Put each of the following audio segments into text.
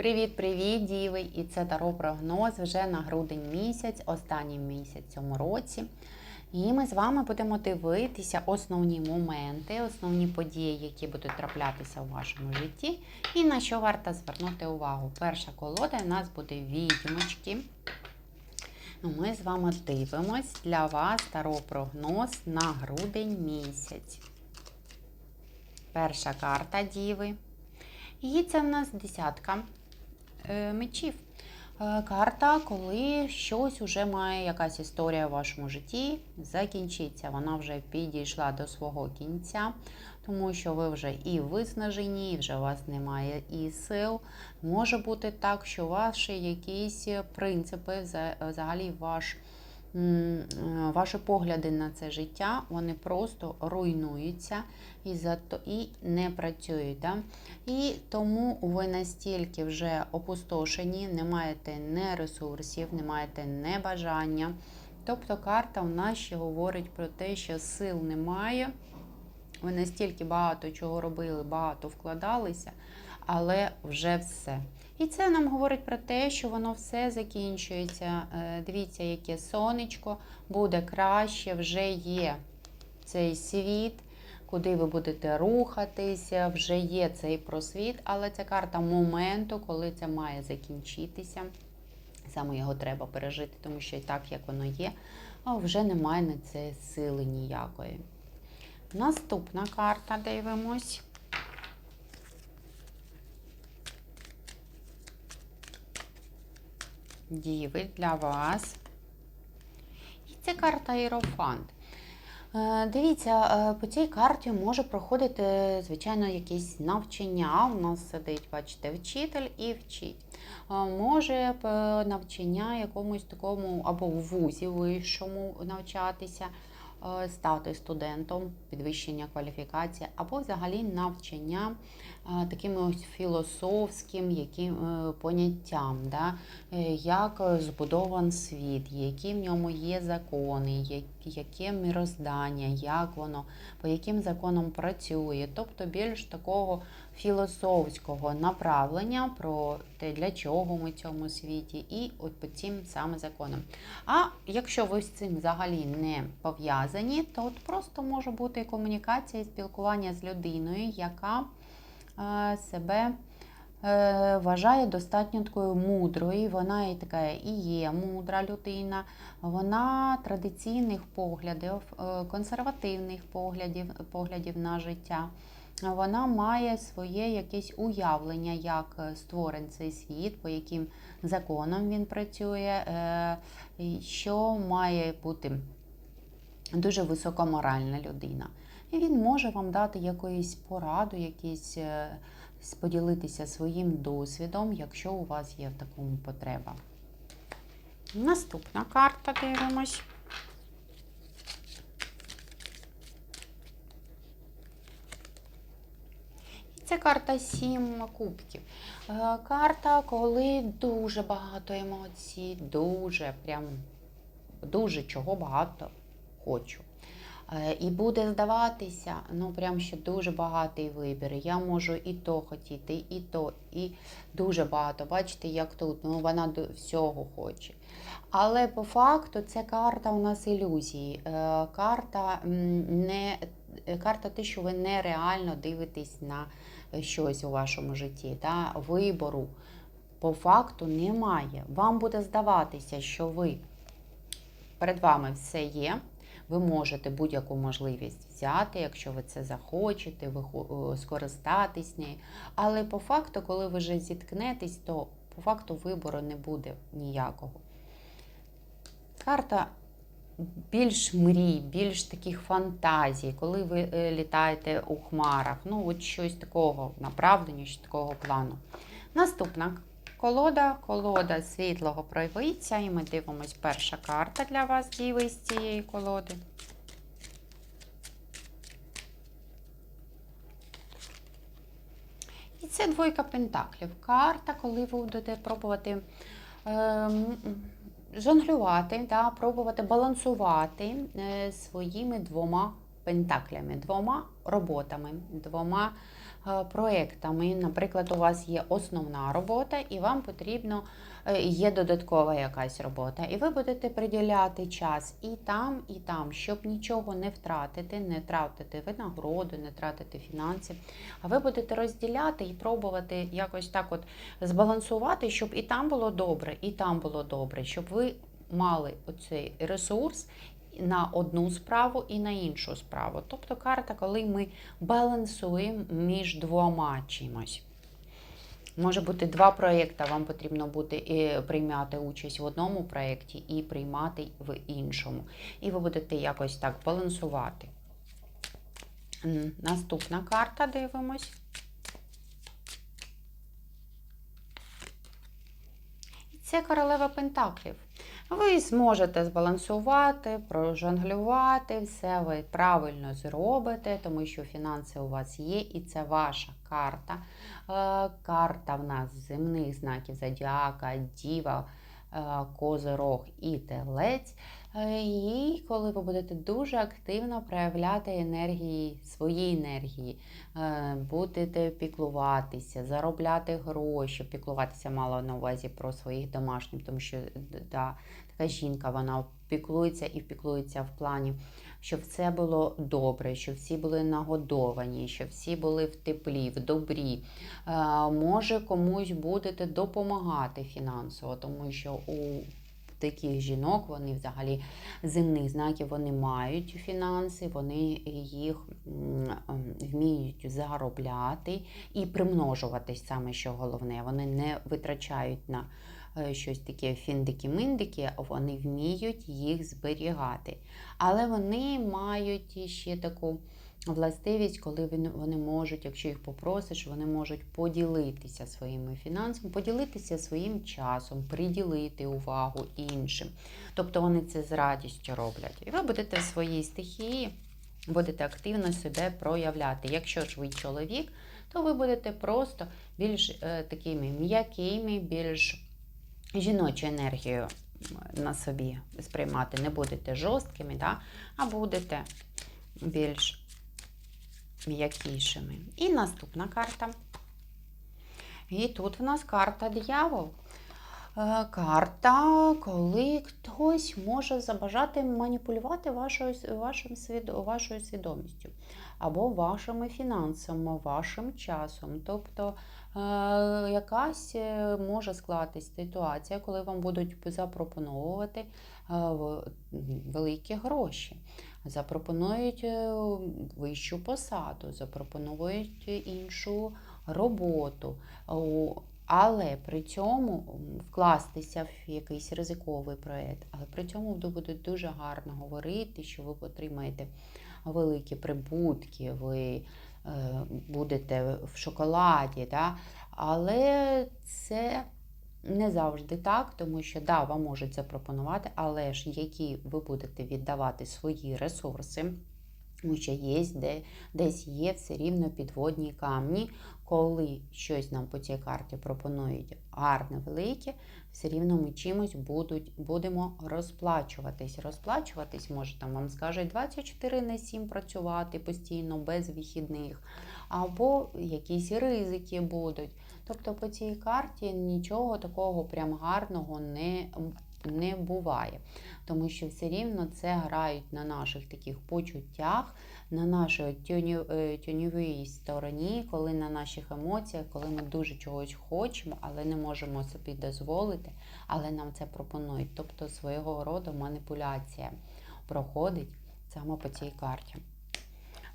Привіт-привіт, діви! І це Таро прогноз вже на грудень місяць, останній місяць цьому році. І ми з вами будемо дивитися основні моменти, основні події, які будуть траплятися у вашому житті, і на що варто звернути увагу. Перша колода у нас буде відьмочки. Ну, Ми з вами дивимось для вас таро прогноз на грудень місяць. Перша карта Діви. І це в нас десятка мечів. Е, Карта, коли щось уже має якась історія в вашому житті, закінчиться. Вона вже підійшла до свого кінця, тому що ви вже і виснажені, і вже у вас немає і сил. Може бути так, що ваші якісь принципи, взагалі ваш. Е, Ваші погляди на це життя, вони просто руйнуються і, і не працюють. Да? І тому ви настільки вже опустошені, не маєте не ресурсів, не маєте не бажання. Тобто карта у нас ще говорить про те, що сил немає. Ви настільки багато чого робили, багато вкладалися, але вже все. І це нам говорить про те, що воно все закінчується. Е, Дивіться, яке сонечко, буде краще, вже є цей світ, куди ви будете рухатися, вже є цей просвіт, але це карта моменту, коли це має закінчитися. Саме його треба пережити, тому що і так, як воно є, вже немає на це сили ніякої. Наступна карта дивимось. Діви для вас. І це карта Іерофант. Е, Дивіться, е, по цій карті може проходити, звичайно, якісь навчання. У нас сидить, бачите, вчитель і вчить. Е, Може навчання якомусь такому або в вузі вищому навчатися, стати студентом, підвищення кваліфікації, або взагалі навчання е, таким ось філософським яким, е, поняттям, да? е, як е, збудован світ, які в ньому є закони, яке міроздання, як воно, по яким законам працює. Тобто більш такого філософського направлення про те, для чого ми в цьому світі, і от по цим саме законам. А якщо ви з цим взагалі не пов'язані, то от просто може бути комунікація і спілкування з людиною, яка себе е, вважає достатньо такою мудрою. Вона і така і є мудра людина. Вона традиційних поглядів, е, консервативних поглядів, поглядів на життя. Вона має своє якесь уявлення, як створений цей світ, по яким законам він працює, е, що має бути дуже високоморальна людина. І він може вам дати якусь пораду, якісь е, поділитися своїм досвідом, якщо у вас є в такому потреба. Наступна карта дивимось. Це карта сім кубків. Е, Карта, коли дуже багато емоцій, дуже прям дуже чого багато хочу. Е, І буде здаватися, ну прям ще дуже багатий вибір. Я можу і то хотіти, і то, і дуже багато. Бачите, як тут, ну вона до всього хоче. Але по факту це карта у нас ілюзії. Е, Карта не е, карта те, що ви нереально дивитесь на щось у вашому житті. Та? Вибору по факту немає. Вам буде здаватися, що ви перед вами все є. Ви можете будь-яку можливість взяти, якщо ви це захочете, ви е, скористатись нею. Але по факту, коли ви вже зіткнетесь, то по факту вибору не буде ніякого. Карта більш мрій, більш таких фантазій, коли ви е, літаєте у хмарах. Ну, от щось такого направлення, щось такого плану. Наступна колода, колода світлого проявиця. І ми дивимось перша карта для вас, діви, з цієї колоди. І це двойка пентаклів. Карта, коли ви будете пробувати ем, жонглювати, да, пробувати балансувати е, своїми двома пентаклями, двома роботами, двома е, проектами. Наприклад, у вас є основна робота, і вам потрібно е, є додаткова якась робота. І ви будете приділяти час і там, і там, щоб нічого не втратити, не тратити винагороду, не тратити фінанси. А ви будете розділяти і пробувати якось так от збалансувати, щоб і там було добре, і там було добре, щоб ви мали оцей ресурс на одну справу і на іншу справу. Тобто карта, коли ми балансуємо між двома чимось. Може бути два проєкти, вам потрібно буде і приймати участь в одному проєкті і приймати в іншому. І ви будете якось так балансувати. Наступна карта дивимось. Це королева Пентаклів. Ви зможете збалансувати, прожонглювати, все ви правильно зробите, тому що фінанси у вас є, і це ваша карта. Е, Карта в нас земних знаків Зодіака, Діва, Козирог і Телець. Е, І коли ви будете дуже активно проявляти енергії, свої енергії, е, будете піклуватися, заробляти гроші, піклуватися мало на увазі про своїх домашніх, тому що да, така жінка вона піклується і піклується в плані, щоб все було добре, щоб всі були нагодовані, щоб всі були в теплі, в добрі. Е, Може комусь будете допомагати фінансово, тому що у таких жінок, вони взагалі земних знаків, вони мають фінанси, вони їх вміють заробляти і примножуватись саме що головне. Вони не витрачають на щось таке фіндики-миндики, вони вміють їх зберігати. Але вони мають ще таку властивість, коли вони- вони можуть, якщо їх попросиш, вони можуть поділитися своїми фінансами, поділитися своїм часом, приділити увагу іншим. Тобто вони це з радістю роблять. І ви будете в своїй стихії, будете активно себе проявляти. Якщо ж ви чоловік, то ви будете просто більш е, такими м'якими, більш жіночу енергію на собі сприймати. Не будете жорсткими, да? а будете більш м'якішими. І наступна карта. І тут в нас карта диявол. Е, Карта, коли хтось може забажати маніпулювати вашою, вашою свідомістю або вашими фінансами, вашим часом. Тобто е, якась е, може склатись ситуація, коли вам будуть запропоновувати е, великі гроші. Запропонують вищу посаду, запропонують іншу роботу. Але при цьому вкластися в якийсь ризиковий проєкт, але при цьому будуть дуже гарно говорити, що ви отримаєте великі прибутки, ви е, будете в шоколаді. Да? Але це не завжди так, тому що да, вам можуть запропонувати, але ж які ви будете віддавати свої ресурси, тому що є, де, десь є все рівно підводні камні, коли щось нам по цій карті пропонують гарне, велике, все рівно ми чимось будуть, будемо розплачуватись. Розплачуватись, може, там вам скажуть 24 на 7 працювати постійно, без вихідних, або якісь ризики будуть. Тобто по цій карті нічого такого прям гарного не, не буває. Тому що все рівно це грають на наших таких почуттях, на нашій е, тюньовій стороні, коли на наших емоціях, коли ми дуже чогось хочемо, але не можемо собі дозволити, але нам це пропонують. Тобто свого роду маніпуляція проходить саме по цій карті.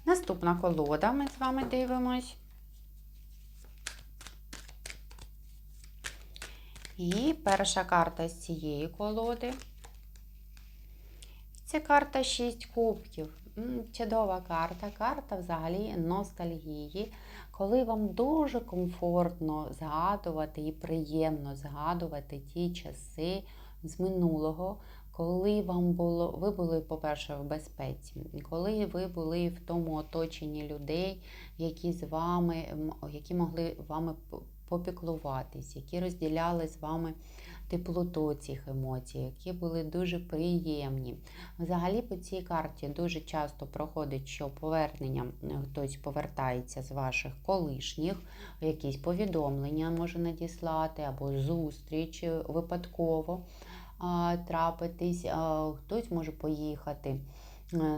Наступна колода, ми з вами дивимось. І перша карта з цієї колоди. Це карта 6 кубків. Чудова карта. Карта взагалі ностальгії, коли вам дуже комфортно згадувати і приємно згадувати ті часи з минулого, коли вам було, ви були, по-перше, в безпеці, коли ви були в тому оточенні людей, які з вами, які могли вами попіклуватись, які розділяли з вами теплоту цих емоцій, які були дуже приємні. Взагалі по цій карті дуже часто проходить, що повернення е, хтось повертається з ваших колишніх, якісь повідомлення може надіслати, або зустріч е, випадково трапитись, хтось може поїхати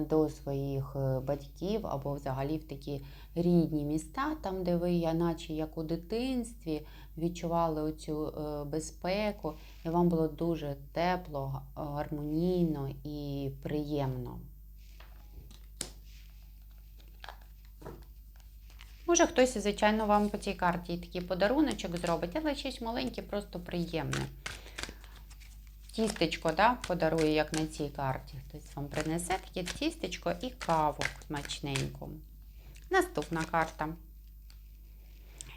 до своїх е, батьків або взагалі в такі рідні міста, там, де ви, наче як у дитинстві, відчували оцю е, безпеку, і вам було дуже тепло, гармонійно і приємно. Може, хтось, звичайно, вам по цій карті такий подаруночок зробить, але щось маленьке, просто приємне. Тістечко да, подарує, як на цій карті. Хтось вам принесе таке тістечко і каву смачненьку. Наступна карта.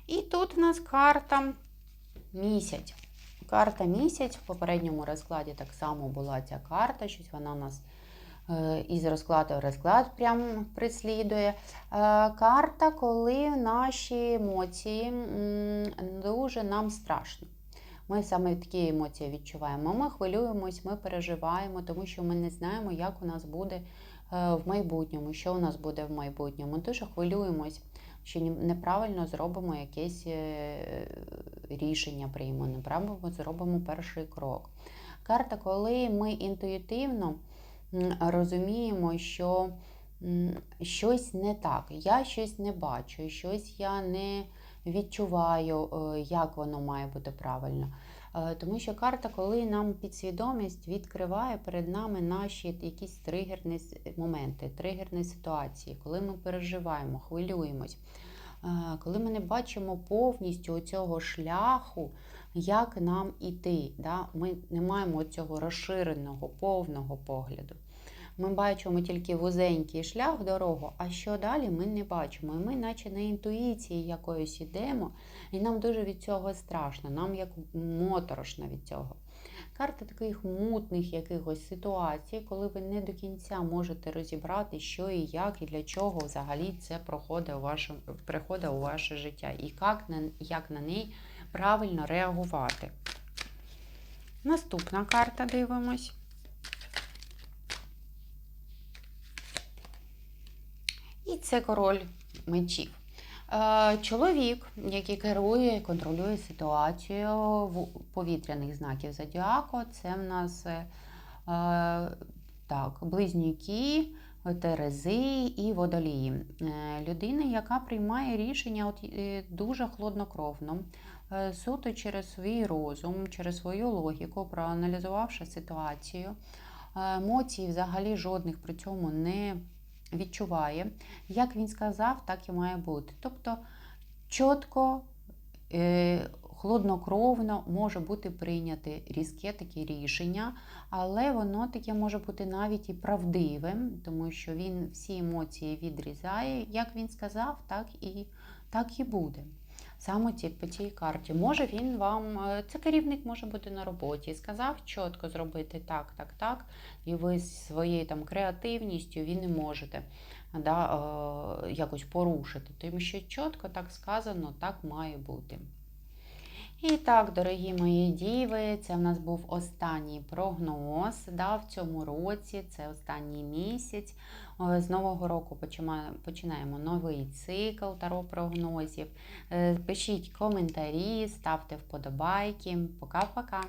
І тут у нас карта місяць. Карта місяць. В попередньому розкладі так само була ця карта, щось вона у нас е, із розкладу в розклад прям прислідує. Е, Карта, коли наші емоції дуже нам страшно. Ми саме такі емоції відчуваємо. Ми хвилюємось, ми переживаємо, тому що ми не знаємо, як у нас буде е, в майбутньому, що у нас буде в майбутньому. Ми Дуже хвилюємось, що неправильно зробимо якесь е, рішення, приймемо, неправильно зробимо перший крок. Карта, коли ми інтуїтивно розуміємо, що щось не так, я щось не бачу, щось я не відчуваю, е, як воно має бути правильно. Е, Тому що карта, коли нам підсвідомість відкриває перед нами наші якісь тригерні моменти, тригерні ситуації, коли ми переживаємо, хвилюємось, е, коли ми не бачимо повністю цього шляху, як нам іти. Да? Ми не маємо цього розширеного, повного погляду. Ми бачимо тільки вузенький шлях, дорогу, а що далі ми не бачимо. І ми, наче на інтуїції якоїсь ідемо, і нам дуже від цього страшно, нам як моторошно від цього. Карта таких мутних якихось ситуацій, коли ви не до кінця можете розібрати, що і як, і для чого взагалі це приходить у ваше життя, і як на, як на неї правильно реагувати. Наступна карта дивимось. І це король мечів. Е, Чоловік, який керує і контролює ситуацію в повітряних знаків зодіаку, це в нас е, так, близнюки, терези і водолії. Е, Людина, яка приймає рішення дуже хладнокровно, суто через свій розум, через свою логіку, проаналізувавши ситуацію. Емоцій взагалі жодних при цьому не відчуває. Як він сказав, так і має бути. Тобто чітко, е, хладнокровно може бути прийняте різке таке рішення, але воно таке може бути навіть і правдивим, тому що він всі емоції відрізає. Як він сказав, так і, так і буде. Саме ті, по цій карті. Може він вам, е, це керівник може бути на роботі, сказав чітко зробити так, так, так, і ви з своєю там креативністю ви не можете да, е, якось порушити. Тому що чітко так сказано, так має бути. І так, дорогі мої діви, це в нас був останній прогноз да, в цьому році, це останній місяць. З нового року починаємо новий цикл таро прогнозів. Е, Пишіть коментарі, ставте вподобайки. Пока-пока!